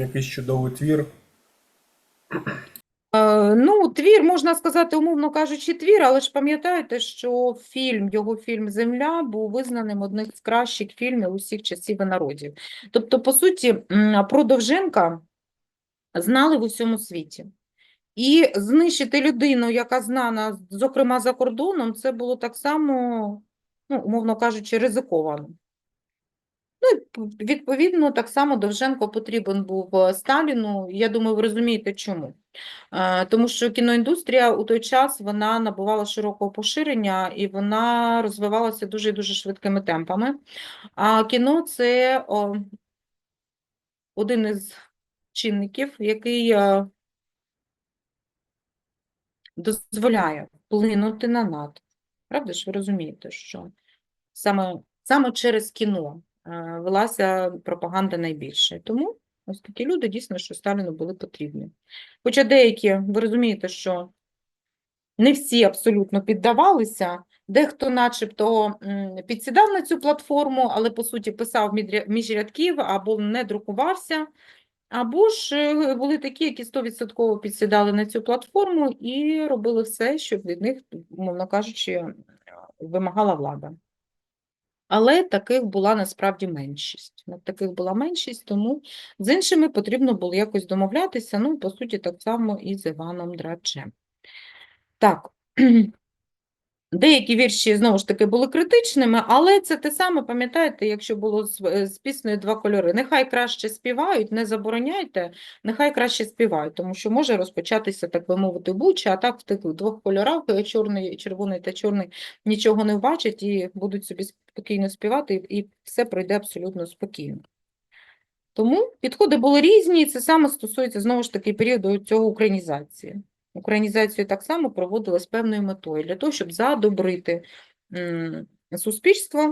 якийсь чудовий твір. Е, Ну, твір, можна сказати, умовно кажучи, твір, але ж пам'ятаєте, що фільм, його фільм Земля був визнаним одним з кращих фільмів усіх часів і народів. Тобто, по суті, про Довженка знали в усьому світі. І знищити людину, яка знана, зокрема, за кордоном, це було так само, ну, умовно кажучи, ризиковано. Ну, і відповідно, так само Довженко потрібен був е, Сталіну. Я думаю, ви розумієте, чому. Е, Тому що кіноіндустрія у той час вона набувала широкого поширення і вона розвивалася дуже і дуже швидкими темпами. А кіно це один із чинників, який е, дозволяє вплинути на НАТО. Правда ж, ви розумієте, що саме, саме через кіно велася пропаганда найбільше. Тому ось такі люди дійсно, що Сталіну були потрібні. Хоча деякі, ви розумієте, що не всі абсолютно піддавалися, дехто начебто підсідав на цю платформу, але по суті писав між рядків або не друкувався, або ж е, були такі, які 100% підсідали на цю платформу і робили все, що від них, мовно кажучи, вимагала влада. Але таких була насправді меншість. Ну, Таких була меншість, тому з іншими потрібно було якось домовлятися, ну, по суті, так само і з Іваном Драчем. Так, деякі вірші, знову ж таки, були критичними, але це те саме, пам'ятаєте, якщо було з, е, з піснею «Два кольори». Нехай краще співають, не забороняйте, нехай краще співають, тому що може розпочатися, так би мовити, буча, а так в тих двох кольорах, е, чорний, червоний та чорний, нічого не бачать і будуть собі спокійно співати, і все пройде абсолютно спокійно. Тому підходи були різні, і це саме стосується, знову ж таки, періоду цього українізації. Українізацію так само проводили з певною метою, для того, щоб задобрити суспільство,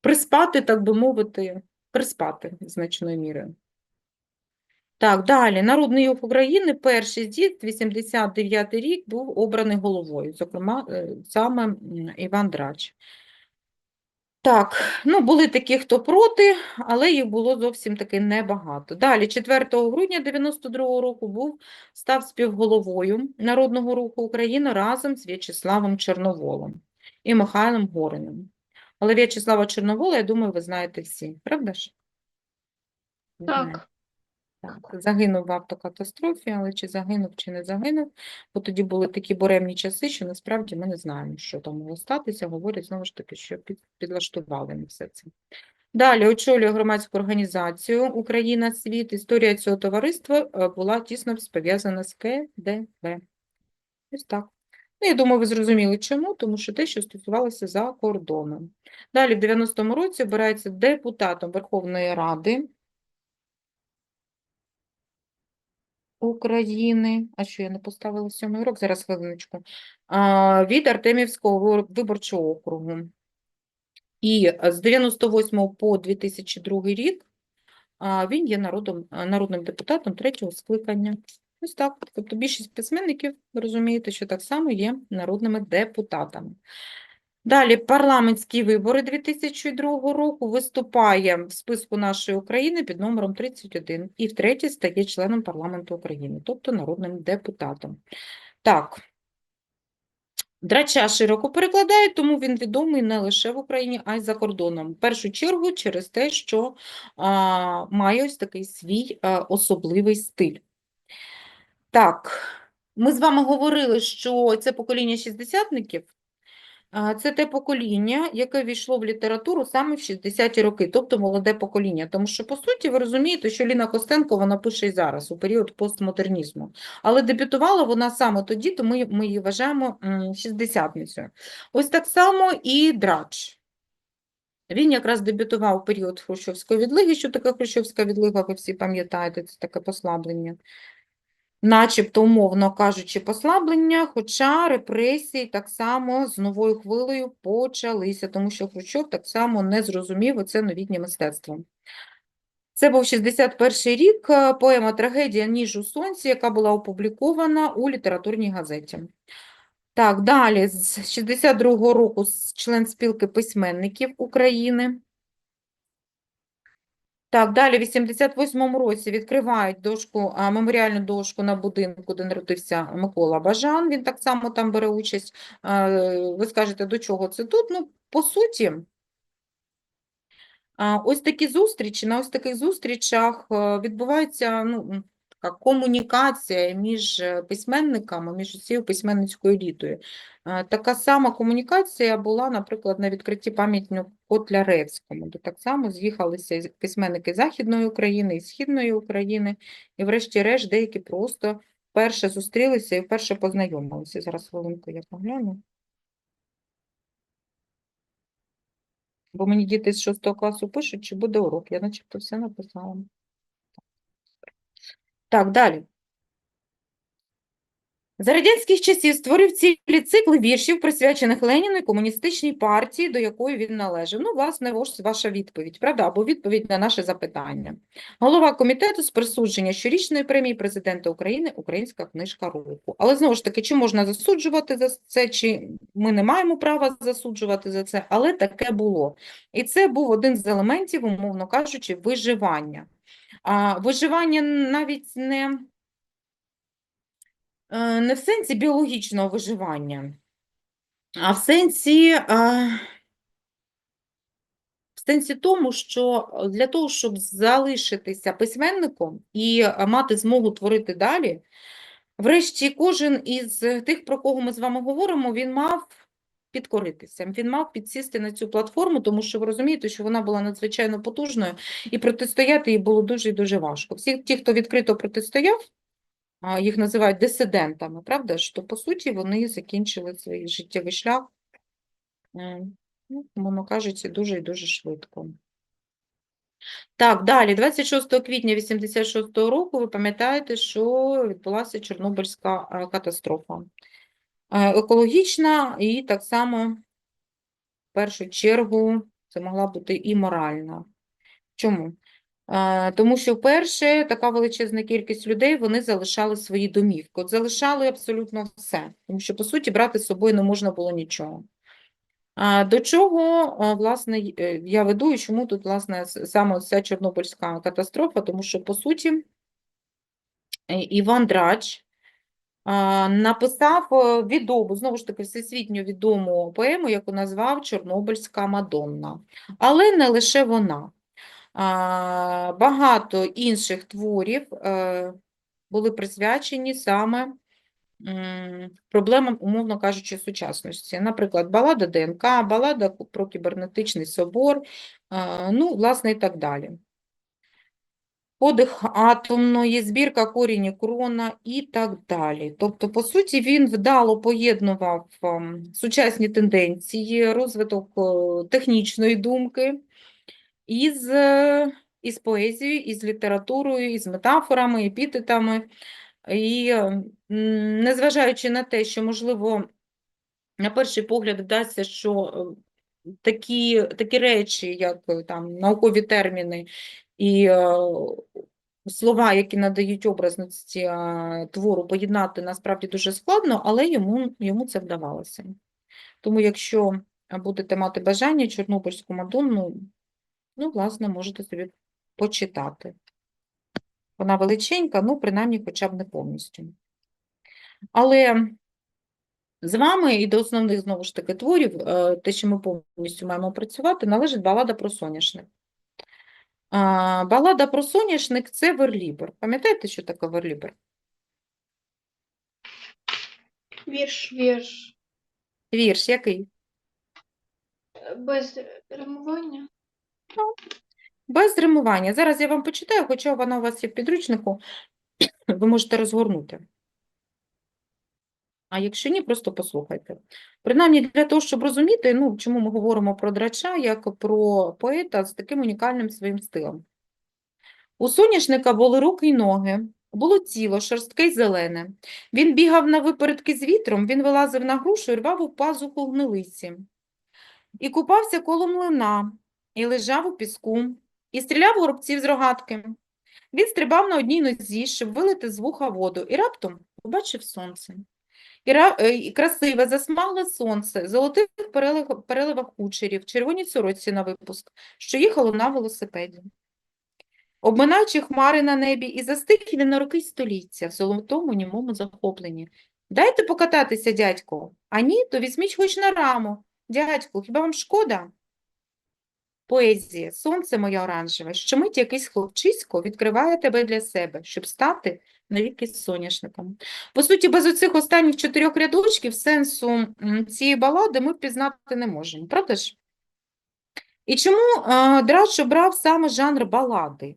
приспати, так би мовити, приспати значною мірою. Так, далі. Народний рух України, перший з'їзд, 89 рік, був обраний головою, зокрема, е, саме Іван Драч. Так, ну були такі, хто проти, але їх було зовсім таки небагато. Далі, 4 грудня 92 року був, став співголовою Народного руху України разом з В'ячеславом Чорноволом і Михайлом Гориним. Але В'ячеслава Чорновола, я думаю, ви знаєте всі, правда ж? Так, Так, загинув в автокатастрофі, але чи загинув, чи не загинув, бо тоді були такі буремні часи, що насправді ми не знаємо, що там могло статися. Говорять знову ж таки, що під, підлаштували на все це. Далі очолює громадську організацію Україна Світ. Історія цього товариства е, була тісно пов'язана з КДВ. Ось так. Ну, я думаю, ви зрозуміли чому, тому що те, що стосувалося за кордоном. Далі, в 90-му році, обирається депутатом Верховної Ради України. А що я не поставила сьомий урок? Зараз хвилиночку. Від Артемівського виборчого округу. І з 98 по 2002 рік він є народом, народним депутатом третього скликання. Ось так. Тобто більшість письменників, розумієте, що так само є народними депутатами. Далі парламентські вибори 2002 року виступає в списку нашої України під номером 31 і втретє стає членом парламенту України, тобто народним депутатом. Так, Драча широко перекладають, тому він відомий не лише в Україні, а й за кордоном. В першу чергу через те, що а, має ось такий свій а, особливий стиль. Так, ми з вами говорили, що це покоління шістдесятників. Це те покоління, яке війшло в літературу саме в 60-ті роки, тобто молоде покоління. Тому що, по суті, ви розумієте, що Ліна Костенко вона пише і зараз, у період постмодернізму. Але дебютувала вона саме тоді, тому ми, її вважаємо шістдесятницею. Ось так само і Драч. Він якраз дебютував у період Хрущовської відлиги. Що таке Хрущовська відлига, ви всі пам'ятаєте, це таке послаблення. Начебто, умовно кажучи, послаблення, хоча репресії так само з новою хвилею почалися, тому що Хрущов так само не зрозумів оце новітнє мистецтво. Це був 61 рік, е, поема «Трагедія ніж у сонці», яка була опублікована у літературній газеті. Так, далі, з 62-го року член спілки письменників України. Так, далі в 88-му році відкривають дошку, меморіальну дошку на будинку, де народився Микола Бажан. Він так само там бере участь. Ви скажете, до чого це тут? Ну, по суті, ось такі зустрічі, на ось таких зустрічах відбуваються ну, комунікація між е, письменниками, між усією письменницькою елітою. Така сама комунікація була, наприклад, на відкритті пам'ятника Котляревському, де так само з'їхалися письменники Західної України і Східної України, і врешті-решт деякі просто вперше зустрілися і вперше познайомилися. Зараз хвилинку я погляну. Бо мені діти з 6 класу пишуть, чи буде урок. Я начебто все написала. Так, далі. За радянських часів створив цілі цикли віршів, присвячених Леніну і комуністичній партії, до якої він належав. Ну, власне, ваша відповідь, правда? Або відповідь на наше запитання. Голова комітету з присудження щорічної премії президента України «Українська книжка року». Але, знову ж таки, чи можна засуджувати за це, чи ми не маємо права засуджувати за це, але таке було. І це був один з елементів, умовно кажучи, виживання. А виживання навіть не... Е, Не в сенсі біологічного виживання, а в сенсі, е, в сенсі тому, що для того, щоб залишитися письменником і мати змогу творити далі, врешті кожен із тих, про кого ми з вами говоримо, він мав підкоритися, він мав підсісти на цю платформу, тому що ви розумієте, що вона була надзвичайно потужною, і протистояти їй було дуже і дуже важко. Всі ті, хто відкрито протистояв, їх називають дисидентами, правда? То, по суті, вони закінчили свій життєвий шлях, е, ну, мовно кажучи, дуже і дуже швидко. Так, далі, 26 квітня 86 року, ви пам'ятаєте, що відбулася Чорнобильська е, катастрофа. Е, Екологічна і так само, в першу чергу, це могла бути і моральна. Чому? Е, Тому що вперше така величезна кількість людей вони залишали свої домівки. От залишали абсолютно все, тому що, по суті, брати з собою не можна було нічого. До чого, е, власне, е, я веду і чому тут, власне, саме ця Чорнобильська катастрофа, тому що, по суті, е, Іван Драч написав е, відому, знову ж таки, всесвітньо відому поему, яку назвав Чорнобильська Мадонна. Але не лише вона. Багато інших творів е, були присвячені саме проблемам, умовно кажучи, сучасності. Наприклад, балада ДНК, балада про кібернетичний собор, е, ну, власне, і так далі. Подих атомної, збірка корінь крона і так далі. Тобто, по суті, він вдало поєднував ем, сучасні тенденції, розвиток е, технічної думки із, е, із поезією, із літературою, із метафорами, епітетами. І е, незважаючи на те, що, можливо, на перший погляд вдасться, що е, такі, такі речі, як е, там наукові терміни і е, слова, які надають образності е, твору, поєднати насправді дуже складно, але йому, йому це вдавалося. Тому, якщо будете мати бажання Чорнобильську Мадонну, ну, власне, можете собі почитати. Вона величенька, ну, принаймні, хоча б не повністю. Але з вами і до основних, знову ж таки, творів, е, те, що ми повністю маємо працювати, належить балада про соняшник. Балада про соняшник – це верлібр. Пам'ятаєте, що таке верлібр? Вірш. Вірш. Вірш який? Без римування. Без римування. Зараз я вам почитаю, хоча вона у вас є в підручнику, ви можете розгорнути. А якщо ні, просто послухайте. Принаймні для того, щоб розуміти, ну, чому ми говоримо про драча, як про поета з таким унікальним своїм стилем. У соняшника були руки й ноги, було тіло, шорстке й зелене. Він бігав на випередки з вітром, він вилазив на грушу і рвав у пазуху гнилиці. І купався коло млина, і лежав у піску, і стріляв горобців з рогатки. Він стрибав на одній нозі, щоб вилити з вуха воду, і раптом побачив сонце. Е, і красиве, засмагле сонце, золотих переливах кучерів, червоній сорочці на випуск, що їхало на велосипеді. обминаючи хмари на небі, і застиг він на роки століття в золотому німому захопленні. Дайте покататися, дядько, а ні, то візьміть хоч на раму. Дядьку, хіба вам шкода? Поезія, сонце моє оранжеве, щомить якийсь хлопчисько відкриває тебе для себе, щоб стати навіки з соняшником. По суті, без оцих останніх чотирьох рядочків сенсу цієї балади ми впізнати не можемо, правда ж? І чому Драч обрав саме жанр балади?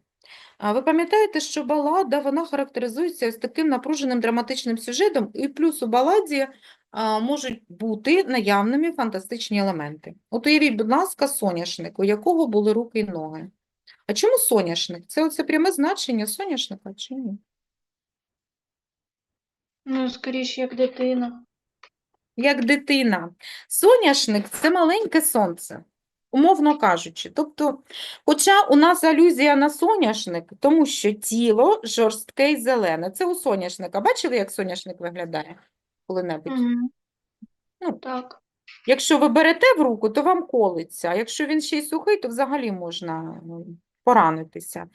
Ви пам'ятаєте, що балада вона характеризується ось таким напруженим драматичним сюжетом, і плюс у баладі можуть бути наявними фантастичні елементи. От уявіть, будь ласка, соняшник, у якого були руки і ноги. А чому соняшник? Це оце пряме значення соняшника чи ні? Ну, скоріше, як дитина. Як дитина. Соняшник – це маленьке сонце, умовно кажучи. Тобто, хоча у нас алюзія на соняшник, тому що тіло жорстке і зелене. Це у соняшника. Бачили, як соняшник виглядає коли-небудь? Угу. Ну, Так. Якщо ви берете в руку, то вам колиться, а якщо він ще й сухий, то взагалі можна ну, поранитися.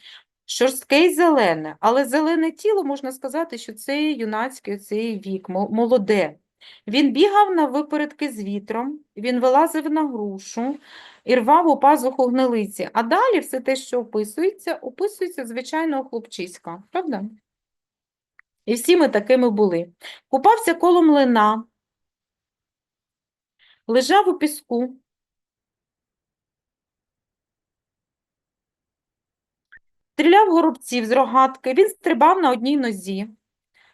Шорстке й зелене, але зелене тіло, можна сказати, що це юнацький цей вік, молоде. Він бігав на випередки з вітром, він вилазив на грушу і рвав у пазуху гнилиці. А далі все те, що описується, описується звичайного хлопчиська, правда? І всі ми такими були. Купався коло млина, лежав у піску, стріляв горобців з рогатки, він стрибав на одній нозі.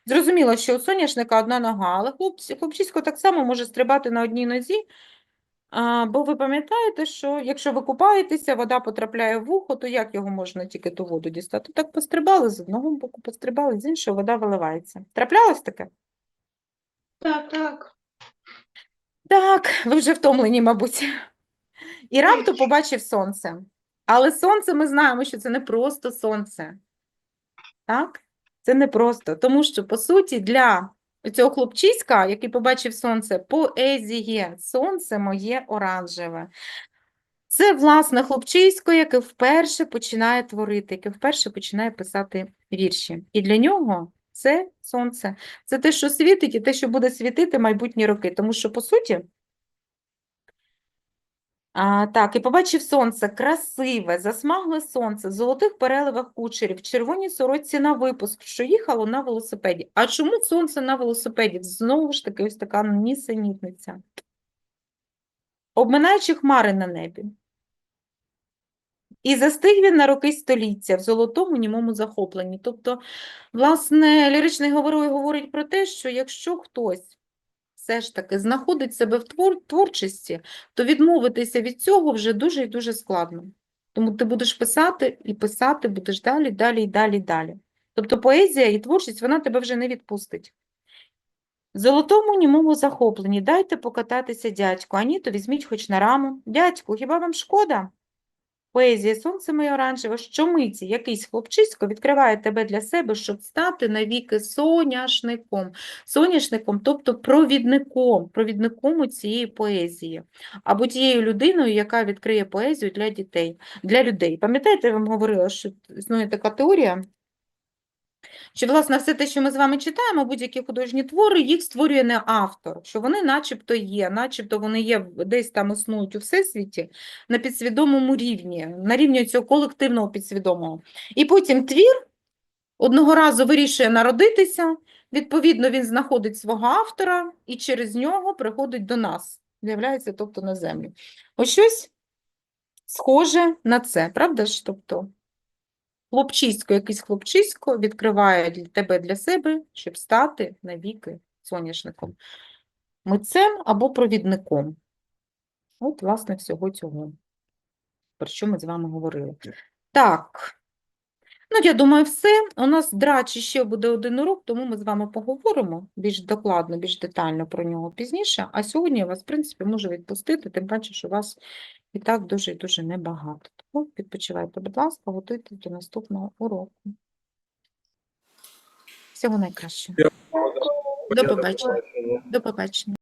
Зрозуміло, що у соняшника одна нога, але хлопчисько так само може стрибати на одній нозі, а, бо ви пам'ятаєте, що якщо ви купаєтеся, вода потрапляє в вухо, то як його можна тільки ту воду дістати? Так пострибали з одного боку, пострибали з іншого, вода виливається. Траплялось таке? Так, так. Так, ви вже втомлені, мабуть. І раптом побачив сонце. Але сонце ми знаємо, що це не просто сонце. Так? Це не просто. Тому що, по суті, для цього хлопчиська, який побачив сонце, поезіє сонце моє оранжеве. Це, власне, хлопчисько, яке вперше починає творити, яке вперше починає писати вірші. І для нього це сонце. Це те, що світить, і те, що буде світити майбутні роки. Тому що, по суті, а, так, і побачив сонце, красиве, засмагле сонце, в золотих переливах кучерів, в червоній сорочці на випуск, що їхало на велосипеді. А чому сонце на велосипеді? Знову ж таки, ось така нісенітниця. Обминаючи хмари на небі. І застиг він на роки століття в золотому німому захопленні. Тобто, власне, ліричний говорить про те, що якщо хтось все ж таки знаходить себе в твор- творчості, то відмовитися від цього вже дуже і дуже складно. Тому ти будеш писати і писати будеш далі, далі і далі, далі. Тобто поезія і творчість, вона тебе вже не відпустить. Золотому німому захопленні дайте покататися дядьку, а ні, то візьміть хоч на раму. Дядьку, хіба вам шкода? Поезія сонце моє оранжеве, щомиті якийсь хлопчисько відкриває тебе для себе, щоб стати навіки соняшником. Соняшником, тобто провідником, провідником у цієї поезії, або тією людиною, яка відкриє поезію для дітей, для людей. Пам'ятаєте, я вам говорила, що існує така теорія, що, власне, все те, що ми з вами читаємо, будь-які художні твори, їх створює не автор, що вони начебто є, начебто вони є десь там існують у всесвіті на підсвідомому рівні, на рівні цього колективного підсвідомого. І потім твір одного разу вирішує народитися, відповідно, він знаходить свого автора і через нього приходить до нас, з'являється, тобто, на землю. Ось щось схоже на це, правда ж? Тобто, хлопчисько, якийсь хлопчисько відкриває для тебе для себе, щоб стати навіки соняшником, митцем або провідником. От, власне, всього цього, про що ми з вами говорили. Так, ну, я думаю, все. У нас драчі ще буде один урок, тому ми з вами поговоримо більш докладно, більш детально про нього пізніше. А сьогодні я вас, в принципі, можу відпустити, тим паче, що вас і так дуже і дуже небагато. Тому відпочивайте, будь ласка, готуйтесь до наступного уроку. Всього найкращого. До побачення. До побачення.